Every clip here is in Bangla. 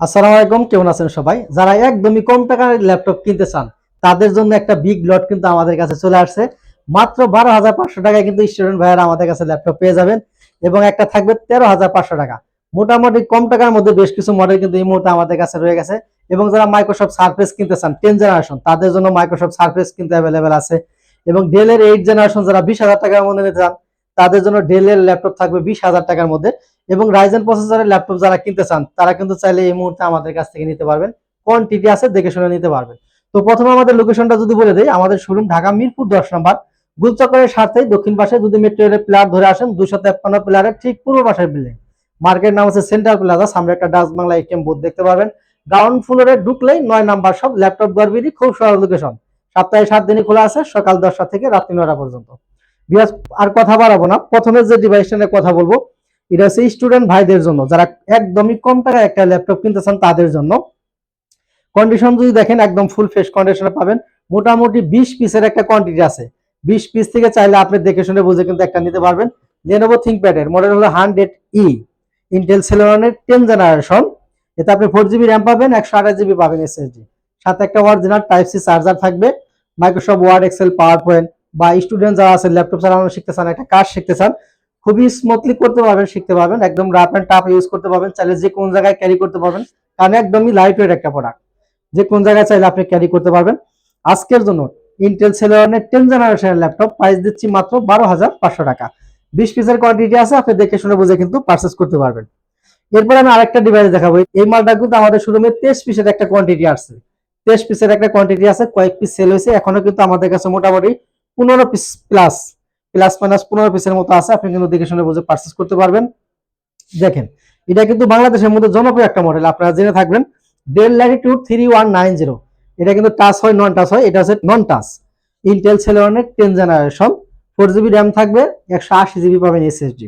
আসসালামু আলাইকুম, কেমন আছেন সবাই? যারা একদমই কম টাকার ল্যাপটপ কিনতে চান, তাদের জন্য একটা বিগ লট কিন্তু আমাদের কাছে চলে আসছে। মাত্র বারো হাজার পাঁচশো টাকায় কিন্তু স্টুডেন্ট ভাইয়েরা আমাদের কাছে ল্যাপটপ পেয়ে যাবেন এবং একটা থাকবে তেরো হাজার পাঁচশো টাকা। মোটামুটি কম টাকার মধ্যে বেশ কিছু মডেল কিন্তু এই মুহূর্তে আমাদের কাছে রয়ে গেছে এবং যারা মাইক্রোসফট সার্ফেস কিনতে চান টেন জেনারেশন তাদের জন্য মাইক্রোসফট সার্ফেস কিন্তু অ্যাভেলেবেল আছে। এবং ডেলের এইট জেনারেশন যারা বিশ হাজার টাকার মধ্যে নিতে চান, তাদের জন্য ডেলের ল্যাপটপ থাকবে বিশ হাজার টাকার মধ্যে। এবং রাইজেন প্রসেসরের ল্যাপটপ যারা কিনতে চান, তারা কিন্তু চাইলে এই মুহূর্তে আমাদের কাছ থেকে নিতে পারবেন। কোয়ান্টিটি আছে, দেখে শুনে নিতে পারবেন। তো প্রথমে আমাদের লোকেশনটা যদি বলে দেই, আমাদের শোরুম ঢাকা মিরপুর দশ নম্বর। গুলচক্করের সাথে দক্ষিণ পাশে যদি মেট্রো রেলের প্লার ধরে আসেন দুশো তেপ্পান্ন প্লারের ঠিক পূর্ব পাশের বিল্ডিং মার্কেট নাম হচ্ছে সেন্ট্রাল প্লাজা সামনে একটা ডাচ বাংলা এটিএম বুথ দেখতে পারবেন। গ্রাউন্ড ফ্লোরে ঢুকলেই নয় নাম্বার সব ল্যাপটপ গড়বিরই খুব সহজ লোকেশন সপ্তাহে সাত দিনই খোলা আছে, সকাল দশটা থেকে রাত্রি নয়টা পর্যন্ত। আর কথা বাড়াবো না। প্রথমে যে ডিভাইসটা নিয়ে কথা বলব এটা হচ্ছে স্টুডেন্ট ভাইদের জন্য, যারা একদমই কম টাকায় একটা ল্যাপটপ কিনতে চান তাদের জন্য। কন্ডিশন যদি দেখেন, একদম ফুল ফ্রেশ কন্ডিশনে পাবেন। মোটামুটি বিশ পিসের একটা কোয়ান্টিটি আছে। বিশ পিস থেকে চাইলে আপনি দেখে শুনে বুঝে কিন্তু একটা নিতে পারবেন। লেনোভো থিঙ্কপ্যাড এর মডেল হলো হান্ড্রেড ই ইন্টেল সেলেরনের টেন জেনারেশন এতে আপনি ফোর জিবি র্যাম পাবেন, একশো আঠাশ জিবি পাবেন এসএসডি সাথে একটা অরিজিনাল টাইপ সি চার্জার থাকবে Microsoft Word Excel power point বা স্টুডেন্ট যারা আছে ল্যাপটপ চালানো শিখতে চান, একটা কাজ শিখতে চান খুবই স্মুথলি করতে পারবেন, শিখতে পারবেন। একদম রাফ অ্যান্ড টাফ ইউজ করতে পারবেন। চাইলে যে কোন জায়গায় ক্যারি করতে পারবেন, কারণ একদমই লাইট ওয়েট একটা প্রোডাক্ট যে কোন জায়গায় চাইলে আপনি ক্যারি করতে পারবেন। আজকের জন্য ইন্টেল সেলেরনের টেন জেনারেশনের ল্যাপটপ প্রাইস দিচ্ছি মাত্র বারো হাজার পাঁচশো টাকা। বিশ পিসের কোয়ান্টিটি আছে, আপনি দেখে শুনে বুঝে কিন্তু পারচেস করতে পারবেন। এরপর আমি আরেকটা ডিভাইস দেখাবো। এই মালটা কিন্তু আমাদের শোরুমে তেইশ পিসের একটা কোয়ান্টিটি আসছে। তেইশ পিসের একটা কোয়ান্টিটি আছে, কয়েক পিস সেল হয়েছে। এখনও কিন্তু আমাদের কাছে মোটামুটি পনেরো পিস প্লাস প্লাস মাইনাস পনেরো পিসের মতো আছে, আপনি কিন্তু দেখে শুনে বুঝে পারচেস করতে পারবেন। দেখেন, এটা কিন্তু বাংলাদেশের মধ্যে জনপ্রিয় একটা মডেল আপনারা জেনে থাকবেন। Dell Latitude three one nine zero এটা কিন্তু টাচ হয় নন টাচ হয়, এটা হচ্ছে non touch Intel সেলেরনের ten generation four GB RAM থাকবে, একশো আশি জিবি পাবেন এসএসডি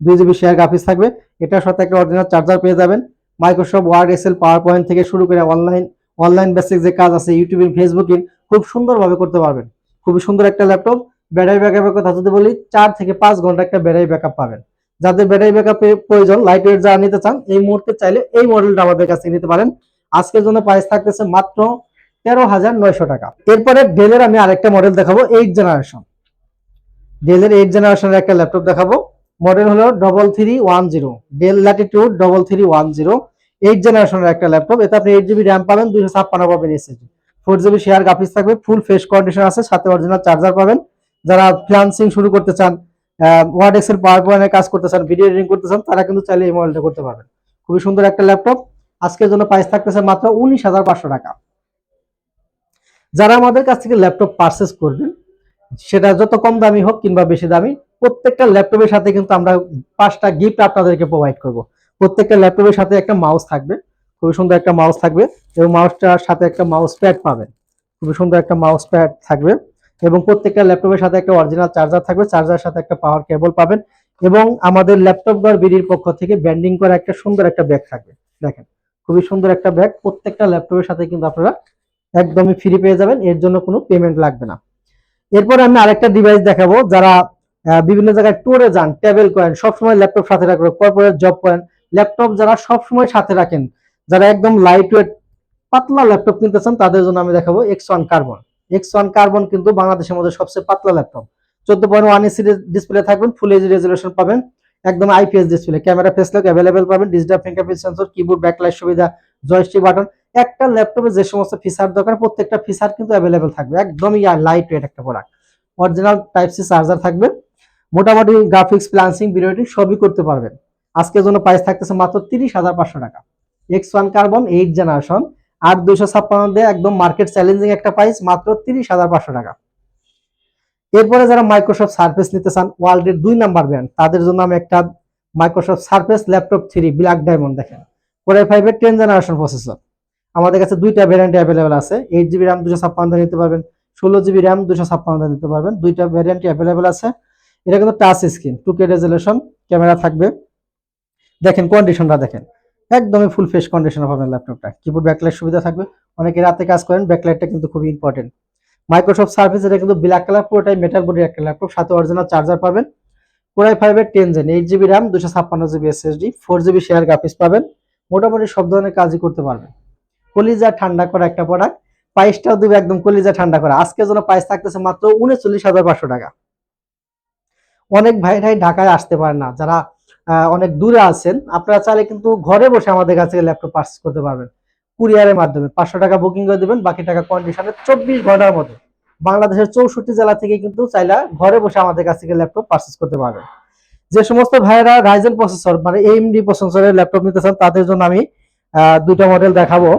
দুই জিবি শেয়ার গ্রাফিক্স থাকবে, এটার সাথে একটা অরিজিনাল চার্জার পেয়ে যাবেন। Microsoft Word Excel power point থেকে শুরু করে অনলাইন অনলাইন বেসিক যে কাজ আছে ইউটিউবিং ফেসবুকিং খুব সুন্দরভাবে করতে পারবেন। খুবই সুন্দর একটা ল্যাপটপ ব্যাটারি ব্যাকআপের কথা যদি বলি, চার থেকে পাঁচ ঘণ্টা একটা ব্যাটারি ব্যাকআপ পাবেন। যাদের ব্যাটারি ব্যাকআপের প্রয়োজন লাইট ওয়েট যারা নিতে চান, এই মুহূর্তে চাইলে এই মডেলটা আমাদের কাছে নিতে পারেন। আজকের জন্য প্রাইস থাকতেছে মাত্র তেরো হাজার নয়শো টাকা। এরপরে ডেলের আমি আরেকটা মডেল দেখাবো এইট জেনারেশন ডেলের এইট জেনারেশনের একটা ল্যাপটপ দেখাবো। মডেল হলো double three one zero Dell Latitude double three one zero eight জেনারেশনের একটা ল্যাপটপ এতে আপনি এইট জিবি র্যাম পাবেন, দুইশো ছাপ্পান্ন পাবেন SSD four GB share graphics থাকবে ফুল ফ্রেশ কন্ডিশন আছে, সাথে অরিজিনাল চার্জার পাবেন। যারা ফ্রিলান্সিং শুরু করতে চান ওয়ার্ড এক্সেল পাওয়ার পয়েন্টের কাজ করতে চান ভিডিও এডিটিং করতে চান, তারা কিন্তু চাইলে এই মডেলটা করতে পারবেন। খুবই সুন্দর একটা ল্যাপটপ আজকের জন্য প্রাইস থাকতেছে মাত্র উনিশ হাজার পাঁচশো টাকা। যারা আমাদের কাছ থেকে ল্যাপটপ পারচেস করবেন, সেটা যত কম দামি হোক কিংবা বেশি দামি, প্রত্যেকটা ল্যাপটপের সাথে কিন্তু আমরা পাঁচটা গিফট আপনাদেরকে প্রোভাইড করব। প্রত্যেকটা ল্যাপটপের সাথে একটা মাউস থাকবে, খুবই সুন্দর একটা মাউস থাকবে এবং মাউসটার সাথে একটা মাউস প্যাড পাবেন। খুবই সুন্দর একটা মাউস প্যাড থাকবে। এবং প্রত্যেকটা ল্যাপটপের সাথে একটা অরিজিনাল চার্জার থাকবে। চার্জারের সাথে একটা পাওয়ার কেবল পাবেন এবং আমাদের ল্যাপটপ গড় বিডির পক্ষ থেকে ব্যান্ডিং করা একটা সুন্দর একটা ব্যাগ থাকবে। দেখেন, খুবই সুন্দর একটা ব্যাগ প্রত্যেকটা ল্যাপটপের সাথে কিন্তু আপনারা একদমই ফ্রি পেয়ে যাবেন। এর জন্য কোনো পেমেন্ট লাগবে না। এরপর আমি আরেকটা ডিভাইস দেখাবো। যারা বিভিন্ন জায়গায় ট্যুরে যান ট্রাভেল করেন, সবসময় ল্যাপটপ সাথে রাখবেন কর্পোরেট জব করেন, ল্যাপটপ যারা সবসময় সাথে রাখেন, যারা একদম লাইট ওয়েট পাতলা ল্যাপটপ কিনতে চান, তাদের জন্য আমি দেখাবো X one carbon X one carbon কিন্তু বাংলাদেশের মধ্যে সবচেয়ে পাতলা ল্যাপটপ চোদ্দ পয়েন্ট ওয়ান এসি ডিসপ্লে থাকবেন ফুল এইচ রেজলিউশন পাবেন, একদম IPS display camera face lock available পাবেন digital fingerprint sensor keyboard backlight সুবিধা জয়স্টিক বাটন একটা ল্যাপটপে যে সমস্ত ফিচার দরকার, প্রত্যেকটা ফিচার কিন্তু অ্যাভেলেবেল থাকবে, একদমই লাইট ওয়েট একটা product original type C charger থাকবে, মোটামুটি গ্রাফিক্স প্লান্সিং ভিডিওটি সবই করতে পারবেন। আজকের জন্য প্রাইস থাকতেছে মাত্র তিরিশ হাজার পাঁচশো টাকা। X one carbon eight generation আর দুইশো ছাপ্পান্ন দিয়ে একদম মার্কেট চ্যালেঞ্জিং একটা প্রাইস মাত্র তিরিশ হাজার পাঁচশো টাকা। এরপরে যারা মাইক্রোসফট সার্ফেস নিতে চান, ওয়ার্ল্ডের দুই নাম্বার ব্র্যান্ড তাদের জন্য আমি একটা Microsoft Surface laptop three black diamond দেখেন। কোরাই ফাইভের টেন জেনারেশন প্রসেসর আমাদের কাছে দুইটা ভ্যারিয়েন্ট অ্যাভেলেবেল আছে। এইট জিবি র্যাম দুশো ছাপ্পান্ন নিতে পারবেন, ষোলো জিবি র্যাম দুশো ছাপ্পান্ন নিতে পারবেন, দুইটা ভ্যারিয়েন্ট অ্যাভেলেবেল আছে। এটা কিন্তু touch screen two K resolution camera থাকবে। দেখেন কন্ডিশনটা দেখেন। একদমই ফুল ফ্রেশ কন্ডিশন পাবেন ল্যাপটপটা কিবোর্ড ব্যাকলাইট সুবিধা থাকবে। অনেকে রাতে কাজ করেন ব্যাকলাইটটা কিন্তু খুবই ইম্পর্টেন্ট মাইক্রোসফট সার্ভিস এটা কিন্তু ব্ল্যাক কালার পুরোটাই মেটাল বডির একটা ল্যাপটপ সাথে অরিজিনাল চার্জার পাবেন। কোরাই ফাইভের ten gen eight GB RAM দুশো ছাপ্পান্ন GB SSD four GB share graphics পাবেন। মোটামুটি সব ধরনের কাজই করতে পারবেন। কলিজা ঠান্ডা করা একটা প্রোডাক্ট প্রাইসটাও দেবে একদম কলিজা ঠান্ডা করা। আজকে জন্য প্রাইস থাকতেছে মাত্র উনচল্লিশ হাজার পাঁচশো টাকা। অনেক ভাই ভাই ঢাকায় আসতে পারে না। যারা অনেক দূরে আছেন। আপনারা চাইলে কিন্তু ঘরে বসে আমাদের কাছ ল্যাপটপ পার্চেস করতে পারবেন। কুরিয়ারের মাধ্যমে পাঁচশো টাকা বুকিং করে দেবেন, বাকি টাকা কন্ডিশনে চব্বিশ ঘণ্টার মধ্যে। বাংলাদেশের চৌষট্টি জেলা থেকে কিন্তু চাইলে ঘরে বসে আমাদের কাছ থেকে ল্যাপটপ পার্চেস করতে পারবেন। যে সমস্ত ভাইয়েরা রাইজেন প্রসেসর মানে এএমডি প্রসেসরের ল্যাপটপ নিতে চান, তাদের জন্য আমি দুইটা মডেল দেখাবো।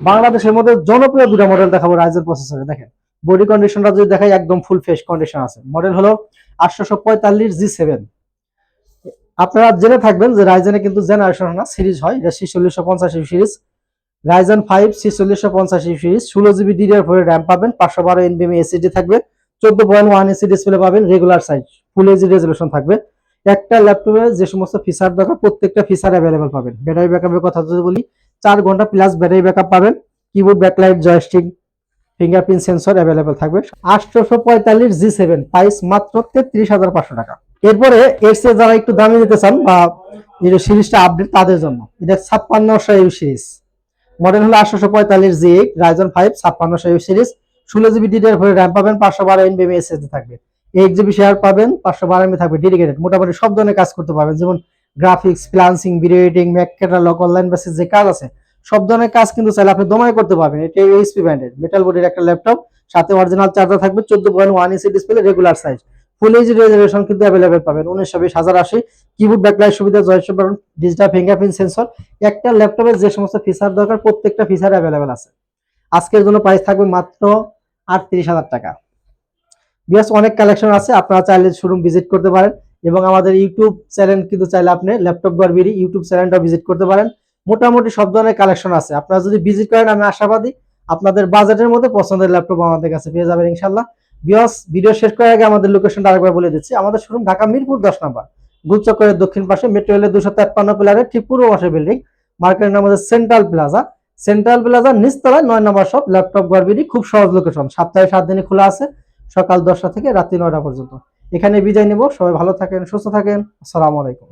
বাংলাদেশের মধ্যে জনপ্রিয় দুটো মডেল দেখাবো রাইজেন প্রসেসরে দেখেন বডি কন্ডিশনটা যদি দেখাই, একদম ফুল ফ্রেশ কন্ডিশন আছে। মডেল হলো আটশোশো পঁয়তাল্লিশ জি সেভেন আপনারা জেনে থাকবেন যে রাইজেনে কিন্তু জেনারেশন না সিরিজ হয়। এটা ছিচল্লিশশো পঞ্চাশি সিরিজ রাইজেন ফাইভ ছিচল্লিশশো পঞ্চাশি সিরিজ ষোলো জিবি ডিডিআর ফোর র্যাম পাবেন। পাঁচশো বারো এনবিএম এসিডি থাকবে। চোদ্দ পয়েন্ট ওয়ান এসি ডিসপ্লে পাবেন। Regular size full HD resolution থাকবে। একটা ল্যাপটপে যে সমস্ত ফিচার দরকার, প্রত্যেকটা ফিচার অ্যাভেলেবল পাবেন। ব্যাটারি ব্যাকআপের কথা যদি বলি, চার ঘণ্টা প্লাস ব্যাটারি ব্যাকআপ পাবেন। Keyboard backlight joystick fingerprint sensor available থাকবে। আটশোশো পঁয়তাল্লিশ জি সেভেন প্রাইস মাত্র তেত্রিশ হাজার পাঁচশো টাকা। এরপরে এর চেয়ে যারা একটু দামি নিতে চান বা এই সিরিজটা আপডেট তাদের জন্য, এটা ছাপ্পান্নশো ইউ সিরিজ। মডেল হলো আটশোশো পঁয়তাল্লিশ জি এইট রাইজন ফাইভ ছাপ্পান্নশো ইউ সিরিজ। ষোলো জিবি ডিডিআর ফোর র্যাম পাবেন, পাঁচশো বারো এনবিএম এসএসডি থাকবে। এইট জিবি শেয়ার পাবেন, পাঁচশো বারো এমবি থাকবে ডেডিকেটেড মোটামুটি সব ধরনের কাজ করতে পারবেন, যেমন graphics freelancing video editing Mac catalogue online basis যে কাজ আছে, সব ধরনের কাজ কিন্তু চাইলে আপনি দমাই করতে পারবেন। এটা এইচপি ব্র্যান্ডের মেটাল বডির একটা ল্যাপটপ সাথে অরিজিনাল চার্জার থাকবে, চোদ্দ point one EC display regular size full H resolution কিন্তু অ্যাভেলেবেল পাবেন। উনিশশো বিশ, হাজার আশি। কিবোর্ড ব্যাকলাইট সুবিধা joystick button digital fingerprint sensor একটা ল্যাপটপের যে সমস্ত ফিচার দরকার, প্রত্যেকটা ফিচার অ্যাভেলেবেল আছে। আজকের জন্য প্রাইস থাকবে মাত্র আটত্রিশ হাজার টাকা। বিয়াস অনেক কালেকশন আছে। আপনারা চাইলে শোরুম ভিজিট করতে পারেন এবং আমাদের ইউটিউব চ্যানেল কিন্তু চাইলে আপনি ল্যাপটপ গড়বিরি ইউটিউব চ্যানেলটা ভিজিট করতে পারেন। মোটামুটি সব ধরনের কালেকশন আছে। আপনারা যদি ভিজিট করেন, আমি আশাবাদী আপনাদের বাজেটের মধ্যে পছন্দের ল্যাপটপ আমাদের কাছে পেয়ে যাবেন ইনশাল্লাহ বিয়স ভিডিও শেষ করার আগে আমাদের লোকেশনটা আরেকবার বলে দিচ্ছি। আমাদের শোরুম ঢাকা মিরপুর দশ নম্বর। গুলচক্করের দক্ষিণ পাশে মেট্রো রেলের দুশো তেপ্পান্ন পিলারের ঠিক পূর্ব পাশে বিল্ডিং মার্কেটের নাম হচ্ছে সেন্ট্রাল প্লাজা সেন্ট্রাল প্লাজা নিচতলায় নয় নম্বর শপ ল্যাপটপ গড়বিরি খুব সহজ লোকেশন সপ্তাহে সাত দিনে খোলা আছে, সকাল দশটা থেকে রাত্রি নয়টা পর্যন্ত। এখানে বিদায় নেব। সবাই ভালো থাকেন, সুস্থ থাকেন। আসসালামু আলাইকুম।